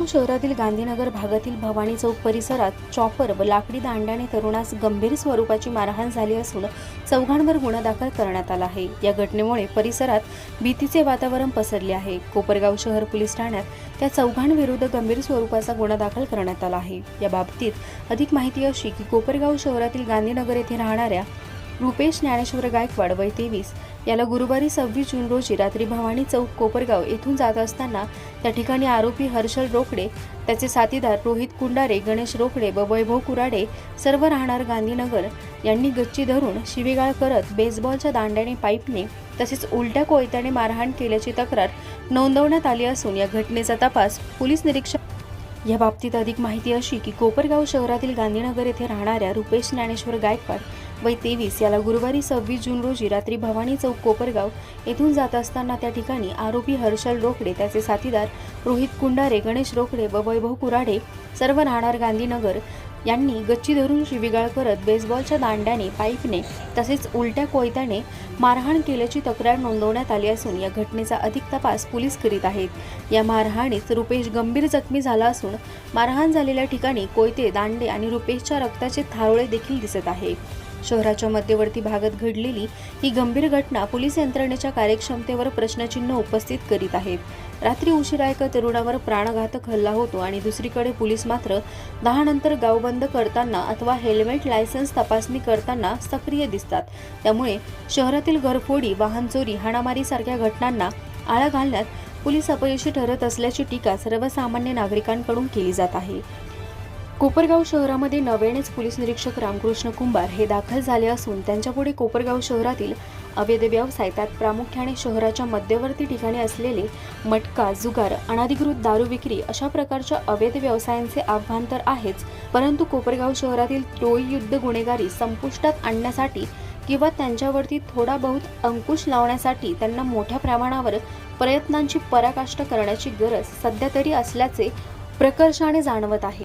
नागपूर शहरातील गांधीनगर भागातील भवानी चौक परिसरात चॉपर व लाकडी दांड्याने तरुणास गंभीर स्वरूपाची मारहाण झाली असून चौघांवर गुन्हा दाखल करण्यात आला आहे. या घटनेमुळे परिसरात भीतीचे वातावरण पसरले आहे. कोपरगाव शहर पोलीस ठाण्यात त्या चौघांविरुद्ध गंभीर स्वरूपाचा गुन्हा दाखल करण्यात आला आहे. या बाबतीत अधिक माहिती अशी की कोपरगाव शहरातील गांधीनगर येथे राहणाऱ्या रुपेश ज्ञानेश्वर गायकवाड वय तेवीस. याला गुरुवारी सव्वीस जून रोजी रात्री भवानी चौक कोपरगाव येथून जात असताना त्या ठिकाणी आरोपी हर्षल रोकडे त्याचे साथीदार रोहित कुंडारे गणेश रोकडे व वैभव कुराडे सर्व राहणार गांधीनगर यांनी गच्ची धरून शिवीगाळ करत बेसबॉलच्या दांड्याने पाईपने तसेच उलट्या कोयत्याने मारहाण केल्याची तक्रार नोंदवण्यात आली असून या घटनेचा तपास पोलीस निरीक्षक या बाबतीत अधिक माहिती अशी की कोपरगाव शहरातील गांधीनगर येथे राहणाऱ्या रुपेश ज्ञानेश्वर गायकवाड वय तेवीस याला गुरुवारी सव्वीस जून रोजी रात्री भवानी चौक कोपरगाव येथून जात असताना त्या ठिकाणी आरोपी हर्षल रोकडे त्याचे साथीदार रोहित कुंडारे गणेश रोकडे व वैभव कुराडे सर्व राहणार गांधीनगर यांनी गच्ची धरून शिविगाळ करत बेसबॉलच्या दांड्याने पाईपने तसेच उलट्या कोयत्याने मारहाण केल्याची तक्रार नोंदवण्यात आली असून या घटनेचा अधिक तपास पोलीस करीत आहेत. या मारहाणीत रुपेश गंभीर जखमी झाला असून मारहाण झालेल्या ठिकाणी कोयते दांडे आणि रुपेशच्या रक्ताचे थारोळे देखील दिसत आहे. शहराच्या मध्यवर्ती भागात घडलेली ही गंभीर घटना पोलीस यंत्रणेच्या कार्यक्षमतेवर प्रश्नचिन्ह उपस्थित करीत आहेत. रात्री उशिरा एका तरुणावर प्राणघातक हल्ला होतो आणि दुसरीकडे पोलीस मात्र दहा नंतर गाव बंद करताना अथवा हेल्मेट लायसन्स तपासणी करताना सक्रिय दिसतात. त्यामुळे शहरातील घरफोडी वाहन चोरी हाणामारी सारख्या घटनांना आळा घालण्यात पोलीस अपयशी ठरत असल्याची टीका सर्वसामान्य नागरिकांकडून केली जात आहे. कोपरगाव शहरामध्ये नव्यानेच पोलीस निरीक्षक रामकृष्ण कुंभार हे दाखल झाले असून त्यांच्यापुढे कोपरगाव शहरातील अवैध व्यवसाय त्यात प्रामुख्याने शहराच्या मध्यवर्ती ठिकाणी असलेले मटका जुगार अनाधिकृत दारू विक्री अशा प्रकारच्या अवैध व्यवसायांचे आव्हान तर आहेच. परंतु कोपरगाव शहरातील टोळी युद्ध गुन्हेगारी संपुष्टात आणण्यासाठी किंवा त्यांच्यावरती थोडा बहुत अंकुश लावण्यासाठी त्यांना मोठ्या प्रमाणावर प्रयत्नांची पराकाष्ठा करण्याची गरज सध्या तरी असल्याचे प्रकर्षाने जाणवत आहे.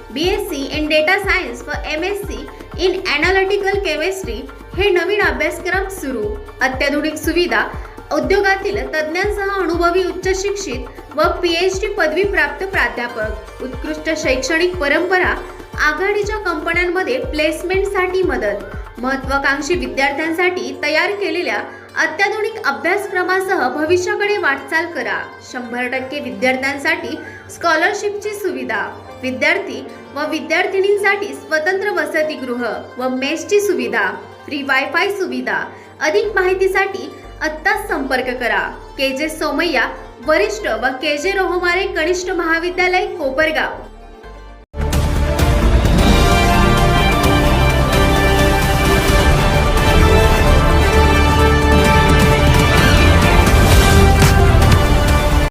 B S C in data science व M S C in analytical chemistry हे नवीन अभ्यासक्रम सुरू. अत्याधुनिक सुविधा उद्योगातील तज्ज्ञांसह अनुभवी उच्च शिक्षित व पी एच डी पदवी प्राप्त प्राध्यापक उत्कृष्ट शैक्षणिक परंपरा आघाडीच्या कंपन्यांमध्ये प्लेसमेंटसाठी मदत. महत्वाकांक्षी विद्यार्थ्यांसाठी तयार केलेल्या अत्याधुनिक अभ्यासक्रमासह भविष्याकडे वाटचाल करा. शंभर टक्के विद्यार्थ्यांसाठी स्कॉलरशिपची सुविधा. विद्यार्थी व विद्यार्थिनींसाठी स्वतंत्र वसतिगृह व मेसची सुविधा. फ्री वायफाय सुविधा. अधिक माहितीसाठी आत्ताच संपर्क करा. के जे सोमय्या वरिष्ठ व के जे रोहमारे कनिष्ठ महाविद्यालय कोपरगाव.